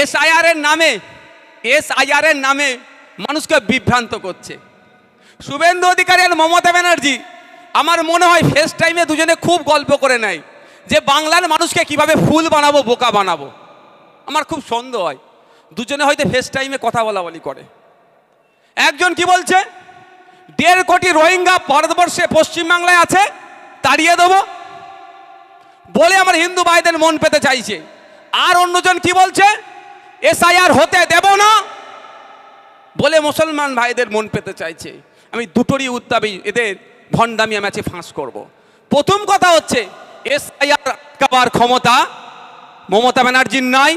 SIR এর নামে, SIR এর নামে মানুষকে বিভ্রান্ত করছে। শুভেন্দু অধিকারী আর মমতা ব্যানার্জি, আমার মনে হয় ফেস টাইমে দুজনে খুব গল্প করে নেয় যে বাংলার মানুষকে কীভাবে ফুল বানাবো, বোকা বানাবো। আমার খুব সন্দেহ হয়, দুজনে হয়তো ফেস টাইমে কথা বলা বলি করে। একজন কি বলছে, দেড় কোটি রোহিঙ্গা ভারতবর্ষে পশ্চিমবাংলায় আছে, তাড়িয়ে দেবো। বলে আমার হিন্দু ভাইদের মন পেতে চাইছে। আর অন্যজন কি বলছে এসআইআর হতে দেব না বলে মুসলমান ভাইদের মন পেতে চাইছে। আমি দুটোরই উত্তাবি এদের ভণ্ডামি আমি আছে ফাঁস করব। প্রথম কথা হচ্ছে, এসআইআর আটকাবার ক্ষমতা মমতা ব্যানার্জির নাই,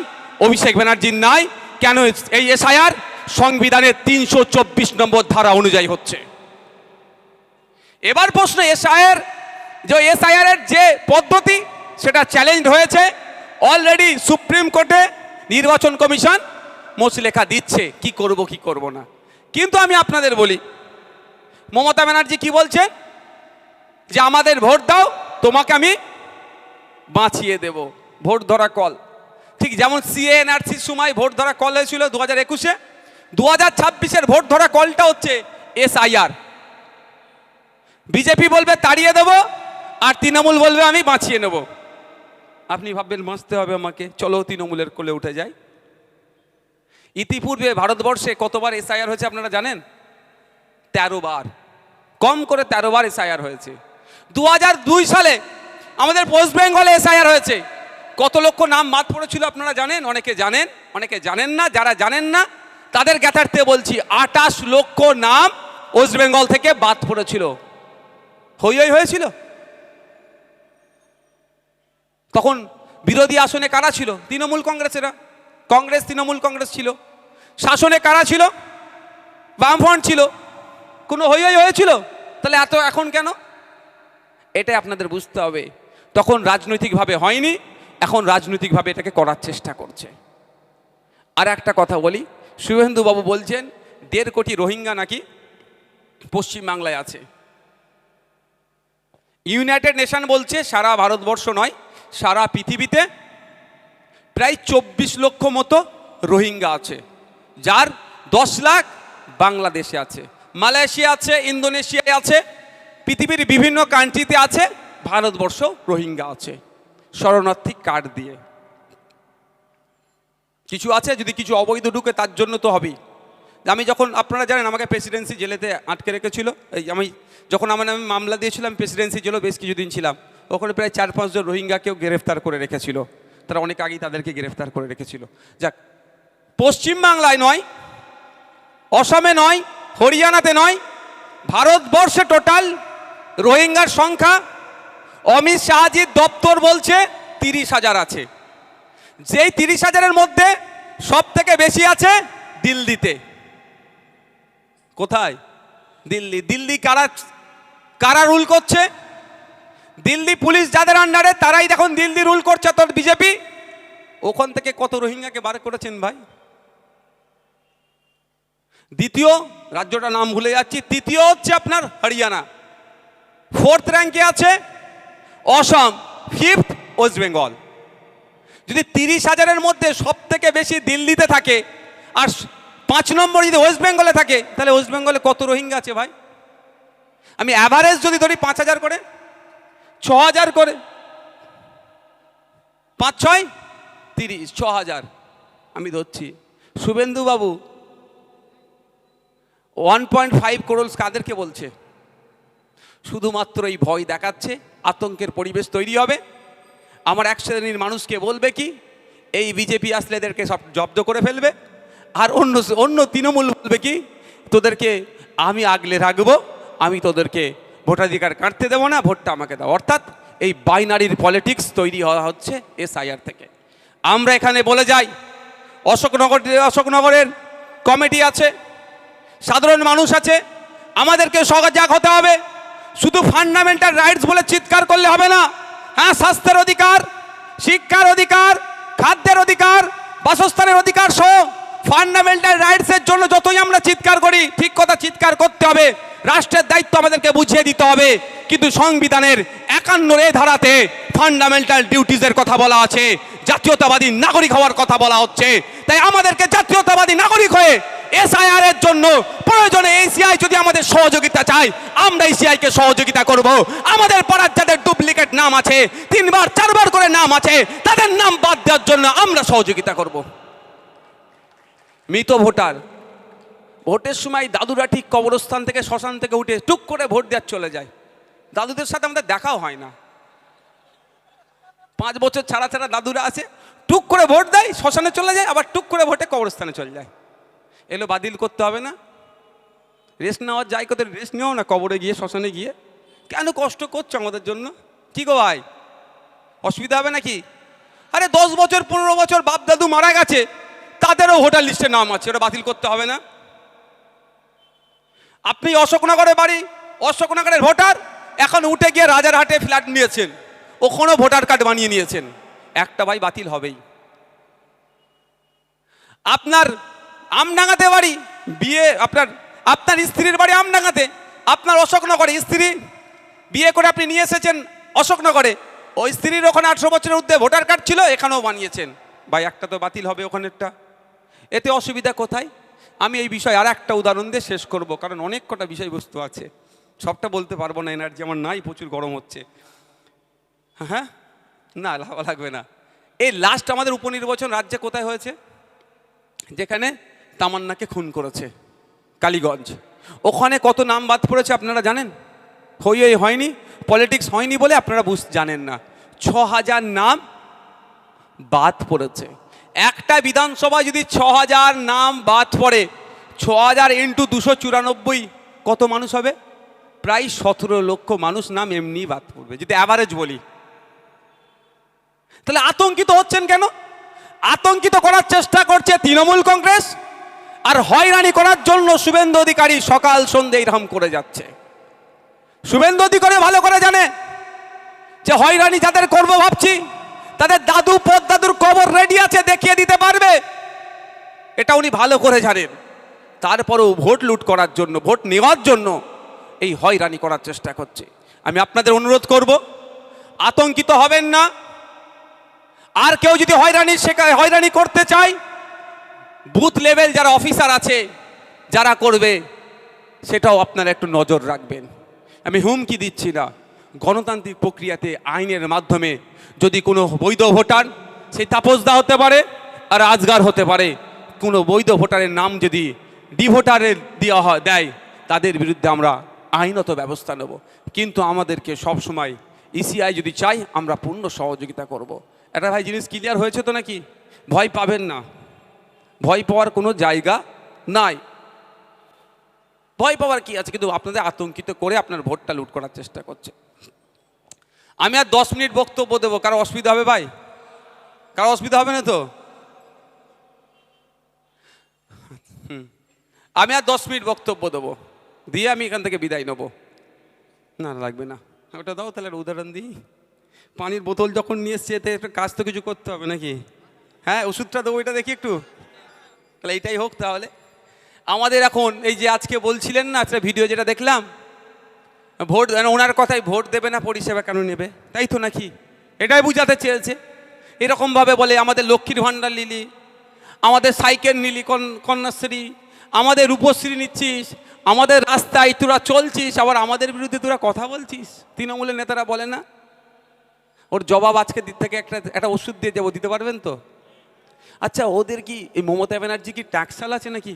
অভিষেক ব্যানার্জির নাই। কেন এই এসআইআর? সংবিধানের তিনশো চব্বিশ নম্বর ধারা অনুযায়ী হচ্ছে। এবার প্রশ্ন, এসআইআর, যে এসআইআর এর যে পদ্ধতি, সেটা চ্যালেঞ্জ হয়েছে। অলরেডি সুপ্রিম কোর্টে নির্বাচন কমিশন মোসলেখা দিচ্ছে, কি করব কি করব না। কিন্তু আমি আপনাদের বলি, মমতা ব্যানার্জি কি বলছে? যে আমাদের ভোট দাও, তোমাকে আমি বাঁচিয়ে দেব, ভোট ধরা কল। ঠিক যেমন সিএনআরসির সময় ভোট ধরা কল হয়েছিল দু হাজার একুশে, দু হাজার ছাব্বিশের ভোট ধরা কলটা হচ্ছে এসআইআর বিজেপি বলবে তাড়িয়ে দেবো, আর তৃণমূল বলবে আমি বাঁচিয়ে নেব। আপনি ভাববেন বাঁচতে হবে আমাকে। চলো তৃণমূলের কোলে উঠে যাই। ইতিপূর্বে ভারতবর্ষে কতবার এসআইআর হয়েছে আপনারা জানেন? তেরো বার। কম করে তেরো বার এসআইআর হয়েছে। দু সালে আমাদের ওয়েস্ট বেঙ্গলে এসআইআর হয়েছে। কত লক্ষ নাম বাদ পড়েছিল আপনারা জানেন? অনেকে জানেন অনেকে জানেন না। যারা জানেন না, তাদের জ্ঞাতার্থে বলছি আটাশ লক্ষ নাম ওয়েস্ট বেঙ্গল থেকে বাদ পড়েছিল। হই হই হয়েছিল? তখন বিরোধী আসনে কারা ছিল? তৃণমূল কংগ্রেসেরা। কংগ্রেস, তৃণমূল কংগ্রেস ছিল। শাসনে কারা ছিল? বামফ্রন্ট ছিল। কোনো হই হয়েছিল? তাহলে এত এখন কেন? এটাই আপনাদের বুঝতে হবে। তখন রাজনৈতিকভাবে হয়নি, এখন রাজনৈতিকভাবে এটাকে করার চেষ্টা করছে। আর একটা কথা বলি, শুভেন্দু বাবু বলছেন, দেড় কোটি রোহিঙ্গা নাকি পশ্চিমবাংলায় আছে। ইউনাইটেড নেশন বলছে, সারা ভারতবর্ষ নয় সারা পৃথিবীতে প্রায় চব্বিশ লক্ষ মতো রোহিঙ্গা আছে, যার দশ লাখ বাংলাদেশে আছে, মালয়েশিয়া আছে, ইন্দোনেশিয়ায় আছে, পৃথিবীর বিভিন্ন কান্ট্রিতে আছে, ভারতবর্ষ রোহিঙ্গা আছে শরণার্থী কার্ড দিয়ে। কিছু আছে? যদি কিছু অবৈধ ঢুকে, তার জন্য তো হবেই। আমি যখন, আপনারা জানেন, আমাকে প্রেসিডেন্সি জেলেতে আটকে রেখেছিল। এই আমি, যখন আমার নামে মামলা দিয়েছিলাম প্রেসিডেন্সি জেলেও বেশ কিছুদিন ছিলাম। ওখানে প্রায় চার পাঁচজন রোহিঙ্গাকেও গ্রেফতার করে রেখেছিল। তারা অনেক আগেই তাদেরকে গ্রেফতার করে রেখেছিল। যাক পশ্চিমবাংলায় নয়, অসমে নয়, হরিয়ানাতে নয়, ভারতবর্ষে টোটাল রোহিঙ্গার সংখ্যা অমিত শাহজির দপ্তর বলছে তিরিশ হাজার আছে। যেই তিরিশ হাজারের মধ্যে সব থেকে বেশি আছে দিল্লিতে। কোথায়? দিল্লি। দিল্লি কারা কারা রুল করছে? দিল্লি পুলিশ যাদের আন্ডারে তারাই দেখুন দিল্লি রুল করছে তোর বিজেপি ওখান থেকে কত রোহিঙ্গাকে বার করেছেন ভাই? দ্বিতীয় রাজ্যটা নাম ভুলে যাচ্ছি, তৃতীয় হচ্ছে আপনার হরিয়ানা। ফোর্থ র্যাঙ্কে আছে অসম ফিফথ ওয়েস্ট বেঙ্গল যদি তিরিশ হাজারের মধ্যে সব থেকে বেশি দিল্লিতে থাকে আর পাঁচ নম্বর যদি ওয়েস্ট বেঙ্গলে থাকে, তাহলে ওয়েস্ট বেঙ্গলে কত রোহিঙ্গা আছে ভাই? আমি অ্যাভারেজ যদি ধরি পাঁচ হাজার করে ছ হাজার করে। পাঁচ ছয়? তিরিশ ছ হাজার আমি ধরছি। শুভেন্দু বাবু ওয়ান পয়েন্ট ফাইভ করোলস কাদেরকে বলছে? শুধুমাত্র এই ভয় দেখাচ্ছে, আতঙ্কের পরিবেশ তৈরি হবে। আমার এক শ্রেণির মানুষকে বলবে কি, এই বিজেপি আসলে এদেরকে সব জব্দ করে ফেলবে। আর অন্য অন্য তৃণমূল বলবে কি, তোদেরকে আমি আগলে রাখব, আমি তোদেরকে ভোটাধিকার কাটতে দেবো না, ভোটটা আমাকে দাও। অর্থাৎ এই বাইনারির পলিটিক্স তৈরি হওয়া হচ্ছে এসআইআর থেকে। আমরা এখানে বলে যাই, অশোকনগর, অশোকনগরের কমিটি আছে, সাধারণ মানুষ আছে, আমাদেরকে সজাগ হতে হবে। শুধু ফান্ডামেন্টাল রাইটস বলে চিৎকার করলে হবে না। হ্যাঁ স্বাস্থ্যের অধিকার, শিক্ষার অধিকার, খাদ্যের অধিকার, বাসস্থানের অধিকার সহ ফান্ডামেন্টাল রাইটসের জন্য যতই আমরা চিৎকার করি, ঠিক কথা চিৎকার করতে হবে। রাষ্ট্রের দায়িত্ব আমাদেরকে বুঝিয়ে দিতে হবে। কিন্তু সংবিধানের একান্ন এ ধারাতে ফান্ডামেন্টাল ডিউটিজের কথা বলা আছে। জাতীয়তাবাদী নাগরিক হওয়ার কথা বলা হচ্ছে। তাই আমাদেরকে জাতীয়তাবাদী নাগরিক হয়ে এসআইআর এর জন্য প্রয়োজনে এসিআই যদি আমাদের সহযোগিতা চায়, আমরা এসিআই কে সহযোগিতা করব। আমাদের পাড়ার যাদের ডুপ্লিকেট নাম আছে, তিনবার, চারবার করে নাম আছে, তাদের নাম বাদ দেওয়ার জন্য আমরা সহযোগিতা করব। মৃত ভোটার। ভোটের সময় দাদুরা ঠিক কবরস্থান থেকে শ্মশান থেকে উঠে টুক করে ভোট দেওয়ার চলে যায়। দাদুদের সাথে আমাদের দেখাও হয় না। পাঁচ বছর ছাড়া ছাড়া দাদুরা আছে টুক করে ভোট দেয়, শ্মশানে চলে যায়, আবার টুক করে ভোটে কবরস্থানে চলে যায়। এগুলো বাতিল করতে হবে না। রেস্ট নেওয়ার যাই কোথায় রেস্ট নেও না, কবরে গিয়ে, শ্মশানে গিয়ে। কেন কষ্ট করছ আমাদের জন্য? কি গো ভাই? অসুবিধা হবে নাকি? আরে দশ বছর, পনেরো বছর বাপ দাদু মারা গেছে। তাদেরও ভোটার লিস্টে নাম আছে, ওটা বাতিল করতে হবে না। আপনি অশোকনগরে বাড়ি, অশোকনগরের ভোটার, এখন উঠে গিয়ে রাজারহাটে ফ্ল্যাট নিয়েছেন, ওখানেও ভোটার কার্ড বানিয়ে নিয়েছেন, একটা ভাই বাতিল হবেই। আপনার আমডাঙ্গাতে বাড়ি, বিয়ে আপনার আপনার স্ত্রীর বাড়ি আমডাঙ্গাতে, আপনার অশোকনগরে স্ত্রী, বিয়ে করে আপনি নিয়ে এসেছেন অশোকনগরে, ওই স্ত্রীর ওখানে আঠেরো বছরের ঊর্ধ্বে ভোটার কার্ড ছিল, এখানেও বানিয়েছেন। ভাই একটা তো বাতিল হবে ওখানেরটা। এতে অসুবিধা কোথায়? আমি এই বিষয়ে আর একটা উদাহরণ দিয়ে শেষ করব, কারণ অনেক কটা বিষয়বস্তু আছে। সবটা বলতে পারব না, এনার্জি আমার নাই, প্রচুর গরম হচ্ছে। হ্যাঁ না লাভ লাগবে না। এই লাস্ট আমাদের উপনির্বাচন রাজ্যে কোথায় হয়েছে? যেখানে তামান্নাকে খুন করেছে, কালীগঞ্জ। ওখানে কত নাম বাদ পড়েছে আপনারা জানেন? হই হই হয়নি পলিটিক্স হয়নি বলে আপনারা বুঝ, জানেন না। ছ হাজার নাম বাদ পড়েছে। একটা বিধানসভা যদি ছ হাজার নাম বাদ পড়ে ছ হাজার ইন্টু দুশো চুরানব্বই কত মানুষ হবে? প্রায় সতেরো লক্ষ মানুষ নাম এমনি বাদ পড়বে, যদি অ্যাভারেজ বলি। তাহলে আতঙ্কিত হচ্ছেন কেন? আতঙ্কিত করার চেষ্টা করছে তৃণমূল কংগ্রেস, আর হয়রানি করার জন্য শুভেন্দু অধিকারী সকাল সন্ধে এরকম করে যাচ্ছে। শুভেন্দু অধিকারী ভালো করে জানে যে হয়রানি যাদের করব ভাবছি তাদের দাদু পদ্দাদুর কবর রেডি আছে, দেখিয়ে দিতে পারবে। এটা উনি ভালো করে জানেন। তারপরেও ভোট লুট করার জন্য, ভোট নেওয়ার জন্য এই হয়রানি করার চেষ্টা করছে। আমি আপনাদের অনুরোধ করব, আতঙ্কিত হবেন না। আর কেউ যদি হয়রানি শেখায়, হয়রানি করতে চায়, বুথ লেভেল যারা অফিসার আছে, যারা করবে, সেটাও আপনারা একটু নজর রাখবেন। আমি হুমকি দিচ্ছি না। গণতান্ত্রিক প্রক্রিয়াতে আইনের মাধ্যমে যদি কোনো বৈধ ভোটার সেই তাপসদা হতে পারে, আর আজগার হতে পারে। কোনো বৈধ ভোটারের নাম যদি ডিভোটারের দেওয়া হয়, দেয়, তাদের বিরুদ্ধে আমরা আইনত ব্যবস্থা নেব। কিন্তু আমাদেরকে সবসময় ইসিআই যদি চাই, আমরা পূর্ণ সহযোগিতা করব। এটা ভাই জিনিস ক্লিয়ার হয়েছে তো নাকি? ভয় পাবেন না। ভয় পাওয়ার কোনো জায়গা নাই। ভয় পাওয়ার কি আছে? কিন্তু আপনাদের আতঙ্কিত করে আপনার ভোটটা লুট করার চেষ্টা করছে। আমি আর দশ মিনিট বক্তব্য দেবো। কারও অসুবিধা হবে ভাই? কারও অসুবিধা হবে না তো। আমি আর দশ মিনিট বক্তব্য দেবো। দিয়ে আমি এখান থেকে বিদায় নেব। না লাগবে না। ওটা দাও তাহলে উদাহরণ দিই। পানির বোতল যখন নিয়ে এসছে, এতে একটা কাজ তো কিছু করতে হবে নাকি? হ্যাঁ ওষুধটা দেবো এটা দেখি একটু। তাহলে এইটাই হোক তাহলে। আমাদের এখন এই যে আজকে বলছিলেন না একটা ভিডিও যেটা দেখলাম, ভোট মানে ওনার কথাই ভোট দেবে না, পরিষেবা কেন নেবে? তাই তো নাকি? এটাই বুঝাতে চেয়েছে। এরকমভাবে বলে আমাদের লক্ষ্মীর ভাণ্ডার নিলি আমাদের সাইকেল নিলি কন- কন্যাশ্রী, আমাদের রূপশ্রী নিচ্ছিস, আমাদের রাস্তায় তোরা চলছিস, আবার আমাদের বিরুদ্ধে তোরা কথা বলছিস। তৃণমূলের নেতারা বলে না? ওর জবাব আজকে দিক থেকে একটা একটা ওষুধ দিয়ে যাব দিতে পারবেন তো? আচ্ছা ওদের কি এই মমতা ব্যানার্জি কি ট্যাক্সাল আছে নাকি?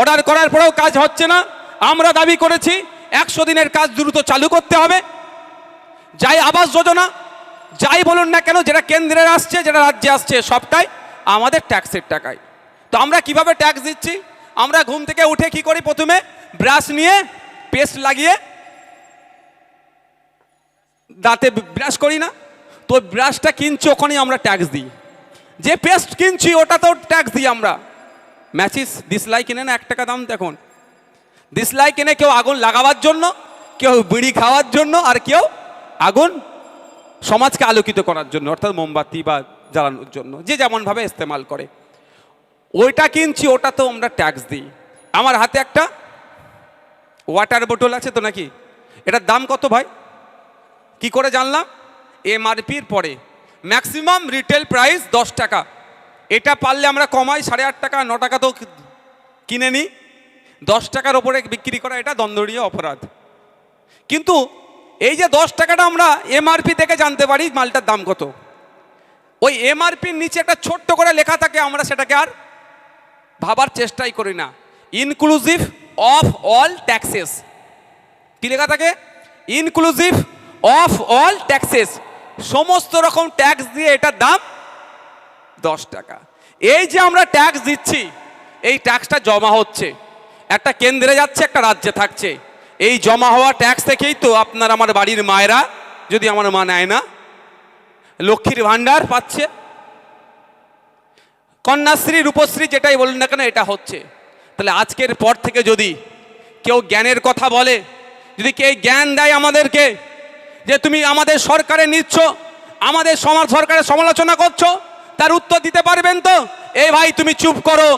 অর্ডার করার পরেও কাজ হচ্ছে না। আমরা দাবি করেছি, একশো দিনের কাজ দ্রুত চালু করতে হবে। যাই আবাস যোজনা, যাই বলুন না কেন, যেটা কেন্দ্রের আসছে, যেটা রাজ্যে আসছে, সবটাই আমাদের ট্যাক্সের টাকায়। তো তো আমরা কীভাবে ট্যাক্স দিচ্ছি? আমরা ঘুম থেকে উঠে কি করি প্রথমে? ব্রাশ নিয়ে পেস্ট লাগিয়ে দাঁতে ব্রাশ করি না। তো ব্রাশটা কিনছি, ওখানেই আমরা ট্যাক্স দিই। যে পেস্ট কিনছি, ওটাতেও ট্যাক্স দিই আমরা। ম্যাচিস দিসলাই কিনে না এক টাকা দাম দেখুন। দিসলাই কিনে কেউ আগুন লাগাবার জন্য, কেউ বিড়ি খাওয়ার জন্য, আর কেউ আগুন সমাজকে আলোকিত করার জন্য, অর্থাৎ মোমবাতি বা জ্বালানোর জন্য, যে যেমনভাবে ইস্তেমাল করে। ওইটা কিনছি, ওটা তো আমরা ট্যাক্স দিই। আমার হাতে একটা ওয়াটার বোটল আছে তো নাকি? এটার দাম কত ভাই? কি করে জানলাম? এমআরপির পরে। ম্যাক্সিমাম রিটেল প্রাইস দশ টাকা। এটা পারলে আমরা কমাই, সাড়ে আট টাকা, ন টাকা তো কিনে নিই দশ টাকার ওপরে বিক্রি করা এটা দণ্ডনীয় অপরাধ। কিন্তু এই যে দশ টাকাটা আমরা এমআরপি থেকে জানতে পারি মালটার দাম কত। ওই এমআরপির নিচে একটা ছোট্ট করে লেখা থাকে, আমরা সেটাকে আর ভাবার চেষ্টাই করি না। ইনক্লুসিভ অফ অল ট্যাক্সেস কি লেখা থাকে? ইনক্লুসিভ অফ অল ট্যাক্সেস সমস্ত রকম ট্যাক্স দিয়ে এটার দাম দশ টাকা। এই যে আমরা ট্যাক্স দিচ্ছি, এই ট্যাক্সটা জমা হচ্ছে। একটা কেন্দ্রে যাচ্ছে, একটা রাজ্যে থাকছে। এই জমা হওয়া ট্যাক্স থেকেই তো আপনার আমার বাড়ির মায়েরা যদি আমার মা নেয় না, লক্ষ্মীর ভাণ্ডার পাচ্ছে। কন্যাশ্রী, রূপশ্রী যেটাই বলুন না কেন, এটা হচ্ছে। তাহলে আজকের পর থেকে যদি কেউ জ্ঞানের কথা বলে, যদি কেউ জ্ঞান দেয় আমাদেরকে, যে তুমি আমাদের সরকারে নিচ্ছ, আমাদের সমাজ সরকারের সমালোচনা করছ তার উত্তর দিতে পারবেন তো? এই ভাই, তুমি চুপ করো।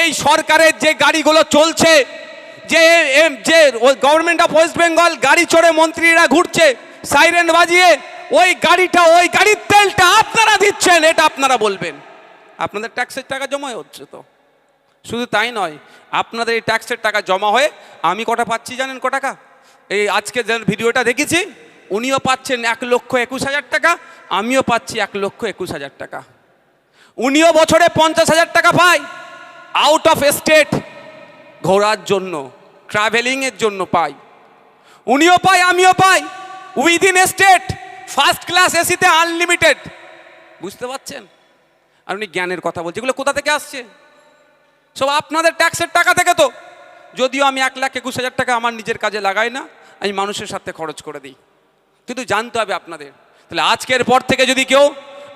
এই সরকারের যে গাড়িগুলো চলছে, যে যে গভর্নমেন্ট অফ ওয়েস্ট বেঙ্গল গাড়ি চড়ে মন্ত্রীরা ঘুরছে সাইরেন বাজিয়ে, ওই গাড়িটা, ওই গাড়ির তেলটা আপনারা দিচ্ছেন, এটা আপনারা বলবেন। আপনাদের ট্যাক্সের টাকা জমা হচ্ছে তো। শুধু তাই নয়, আপনাদের এই ট্যাক্সের টাকা জমা হয়ে আমি কটা পাচ্ছি জানেন ক টাকা? এই আজকে যে ভিডিওটা দেখেছি, উনিও পাচ্ছেন এক লক্ষ একুশ হাজার টাকা, আমিও পাচ্ছি এক লক্ষ একুশ হাজার টাকা। উনিও বছরে পঞ্চাশ হাজার টাকা পায়। আউট অফ স্টেট ঘোরার জন্য ট্রাভেলিংয়ের জন্য পাই উনিও পায়, আমিও পাই। উইদিন স্টেট ফার্স্ট ক্লাস এসিতে আনলিমিটেড বুঝতে পারছেন? আর উনি জ্ঞানের কথা বলছে। এগুলো কোথা থেকে আসছে? সব আপনাদের ট্যাক্সের টাকা থেকে তো। যদিও আমি এক লাখ একুশ হাজার টাকা আমার নিজের কাজে লাগাই না, আমি মানুষের সাথে খরচ করে দিই। কিন্তু জানতে হবে আপনাদের। তাহলে আজকের পর থেকে যদি কেউ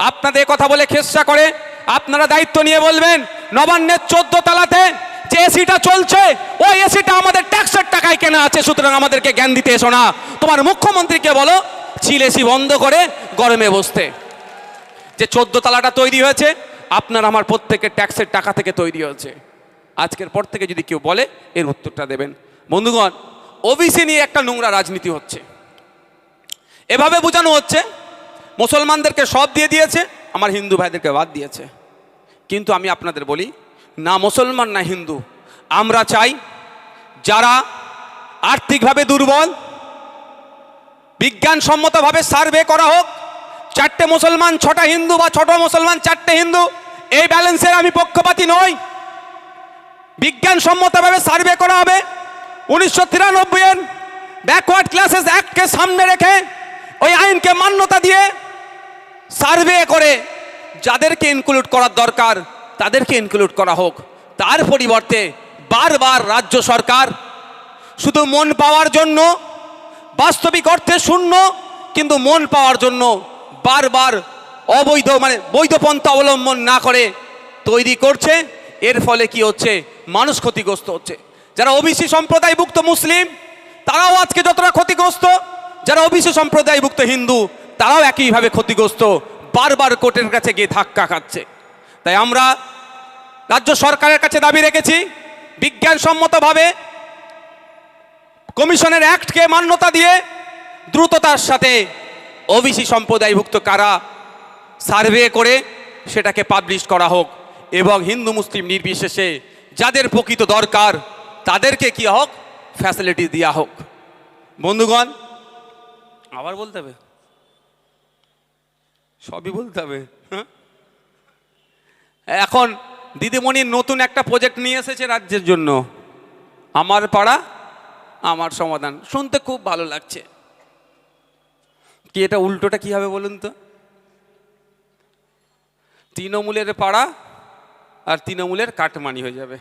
আপনাদের কথা বলে খেসা করে, আপনারা দায়িত্ব নিয়ে বলবেন, নবান্নের চোদ্দ তালাতে যে এসিটা চলছে, ওই এসিটা আমাদের ট্যাক্সের টাকায় কেনা আছে, সুতরাং আমাদেরকে জ্ঞান দিতে এসো না। তোমার মুখ্যমন্ত্রীকে বলো চিল এসি বন্ধ করে গরমে বসতে। যে চোদ্দ তালাটা তৈরি হয়েছে, আপনার আমার প্রত্যেকের ট্যাক্সের টাকা থেকে তৈরি হয়েছে। আজকের পর থেকে যদি কেউ বলে, এর উত্তরটা দেবেন। বন্ধুগণ, ওবিসি নিয়ে একটা নোংরা রাজনীতি হচ্ছে। এভাবে বোঝানো হচ্ছে মুসলমানদেরকে সব দিয়ে দিয়েছে, আমার হিন্দু ভাইদেরকে বাদ দিয়েছে। কিন্তু আমি আপনাদের বলি, না মুসলমান, না হিন্দু, আমরা চাই যারা আর্থিকভাবে দুর্বল, বিজ্ঞানসম্মতভাবে সার্ভে করা হোক, চারটে মুসলমান, ছটা হিন্দু বা ছোট মুসলমান, চারটে হিন্দু, এই ব্যালেন্সের আমি পক্ষপাতী নই। বিজ্ঞানসম্মতভাবে সার্ভে করা হবে। উনিশশো তিরানব্বইয়ের ব্যাকওয়ার্ড ক্লাসেস অ্যাক্টকে সামনে রেখে ওই আইনকে মান্যতা দিয়ে সার্ভে করে যাদেরকে ইনক্লুড করার দরকার, তাদেরকে ইনক্লুড করা হোক। তার পরিবর্তে বারবার রাজ্য সরকার শুধু মন পাওয়ার জন্য, বাস্তবিক অর্থে শূন্য, কিন্তু মন পাওয়ার জন্য বারবার অবৈধ মানে বৈধ পন্থা অবলম্বন না করে তৈরি করছে। এর ফলে কি হচ্ছে? মানুষ ক্ষতিগ্রস্ত হচ্ছে। যারা ওবিসি সম্প্রদায়ভুক্ত মুসলিম, তারাও আজকে যতটা ক্ষতিগ্রস্ত, যারা ওবিসি সম্প্রদায়ভুক্ত হিন্দু তারাও একইভাবে ক্ষতিগ্রস্ত, বারবার কোর্টের কাছে গিয়ে ধাক্কা খাচ্ছে। তাই আমরা রাজ্য সরকারের কাছে দাবি রেখেছি, বিজ্ঞানসম্মতভাবে কমিশনের অ্যাক্টকে মান্যতা দিয়ে দ্রুততার সাথে ওবিসি সম্প্রদায়ভুক্ত কারা সার্ভে করে সেটাকে পাবলিশ করা হোক এবং হিন্দু, মুসলিম নির্বিশেষে যাদের প্রকৃত দরকার তাদেরকে কি হোক ফ্যাসিলিটি দেওয়া হোক। বন্ধুগণ, আবার বলতে হবে। সবই বলতে হবে হ্যাঁ? এখন দিদিমণির নতুন একটা প্রজেক্ট নিয়ে এসেছে রাজ্যের জন্য। আমার পাড়া, আমার সমাধান। শুনতে খুব ভালো লাগছে। কি এটা উল্টোটা কি হবে বলুন তো? তৃণমূলের পাড়া আর তৃণমূলের কাটমানি হয়ে যাবে।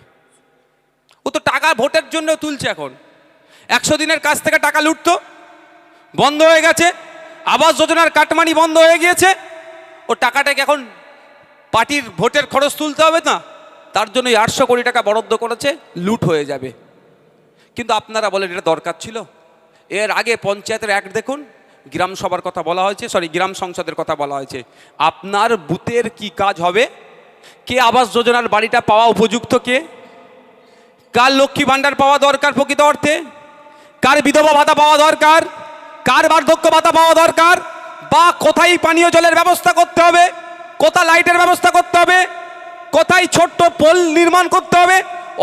ও তো টাকা ভোটের জন্য তুলছে এখন। একশো দিনের কাছ থেকে টাকা লুটতো, বন্ধ হয়ে গেছে। আবাস যোজনার কাটমানি বন্ধ হয়ে গিয়েছে। ও টাকাটাকে এখন পার্টির ভোটের খরচ তুলতে হবে না। তার জন্য আটশো কোটি টাকা বরাদ্দ করেছে, লুট হয়ে যাবে। কিন্তু আপনারা বলেন এটা দরকার ছিল? এর আগে পঞ্চায়েতের অ্যাক্ট দেখুন, গ্রাম সভার কথা বলা হয়েছে সরি গ্রাম সংসদের কথা বলা হয়েছে। আপনার বুথের কি কাজ হবে? কে আবাস যোজনার বাড়িটা পাওয়া উপযুক্ত কে? কার লক্ষ্মী ভাণ্ডার পাওয়া দরকার প্রকৃত অর্থে? কার বিধবা ভাতা পাওয়া দরকার? কার বার্ধক্য ভাতা পাওয়া দরকার? বা কোথায় পানীয় জলের ব্যবস্থা করতে হবে? কোথা লাইটের ব্যবস্থা করতে হবে? কোথায় ছোট্ট পোল নির্মাণ করতে হবে?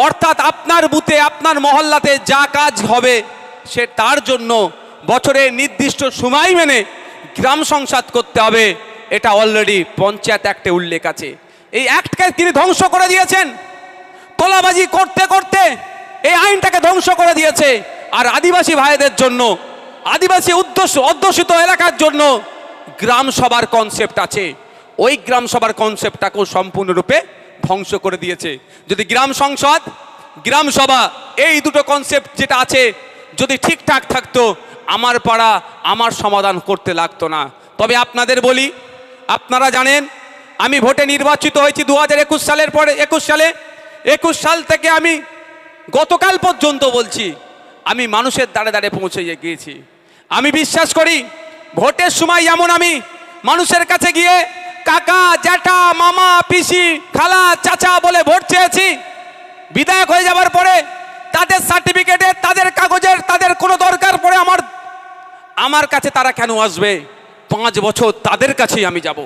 অর্থাৎ আপনার বুথে, আপনার মহল্লাতে যা কাজ হবে, সে তার জন্য বছরের নির্দিষ্ট সময় মেনে গ্রাম সংসাদ করতে হবে। এটা অলরেডি পঞ্চায়েত অ্যাক্টে উল্লেখ আছে। এই অ্যাক্টকে তিনি ধ্বংস করে দিয়েছেন। তোলাবাজি করতে করতে এই আইনটাকে ধ্বংস করে দিয়েছে। আর আদিবাসী ভাইদের জন্য, আদিবাসী উদ্দেশ্য অধ্যুষিত এলাকার জন্য গ্রাম সভার কনসেপ্ট আছে। ওই গ্রাম সভার কনসেপ্টটাকেও সম্পূর্ণরূপে ধ্বংস করে দিয়েছে। যদি গ্রাম সংসদ, গ্রাম সভা, এই দুটো কনসেপ্ট যেটা আছে, যদি ঠিকঠাক থাকতো, আমার পাড়া আমার সমাধান করতে লাগতো না। তবে আপনাদের বলি, আপনারা জানেন, আমি ভোটে নির্বাচিত হয়েছি দু একুশ সালের পরে, একুশ সালে, একুশ সাল থেকে আমি গতকাল পর্যন্ত বলছি, আমি মানুষের দ্বারে দ্বারে পৌঁছে গিয়েছি। আমি বিশ্বাস করি ভোটের সময় যেমন আমি, মানুষের কাছে গিয়ে, কাকা, জ্যাঠা, মামা, পিসি, খালা, চাচা বলে ভোট চেয়েছি। বিধায়ক হয়ে যাবার পরে, তাদের সার্টিফিকেটে তাদের কাগজের, তাদের কোনো দরকার পড়ে আমার আমার কাছে তারা কেন আসবে? পাঁচ বছর তাদের কাছেই আমি যাব।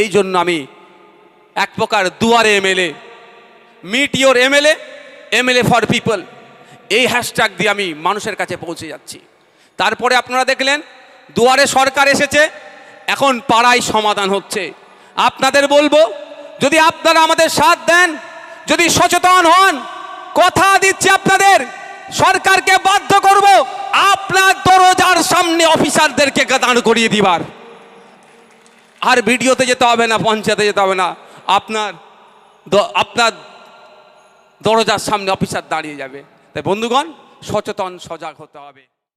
এই জন্য আমি এক প্রকার দুয়ারে MLA meet your MLA MLA for people এই হ্যাশট্যাগ দিয়ে আমি মানুষের কাছে পৌঁছে যাচ্ছি। তারপরে আপনারা দেখলেন দুয়ারে সরকার এসেছে, এখন পাড়ায় সমাধান হচ্ছে। আপনাদের বলব, যদি আপনারা আমাদের সাথ দেন, যদি সচেতন হন, কথা দিচ্ছি আপনাদের, সরকারকে বাধ্য করব, আপনার দরজার সামনে অফিসারদেরকে দাঁড় করিয়ে দিবার। আর ভিডিওতে যেতে হবে না, পঞ্চায়েতে যেতে হবে না, আপনার আপনার দরজার সামনে অফিসার দাঁড়িয়ে যাবে। তাই বন্ধুগণ, সচেতন, সজাগ হতে হবে।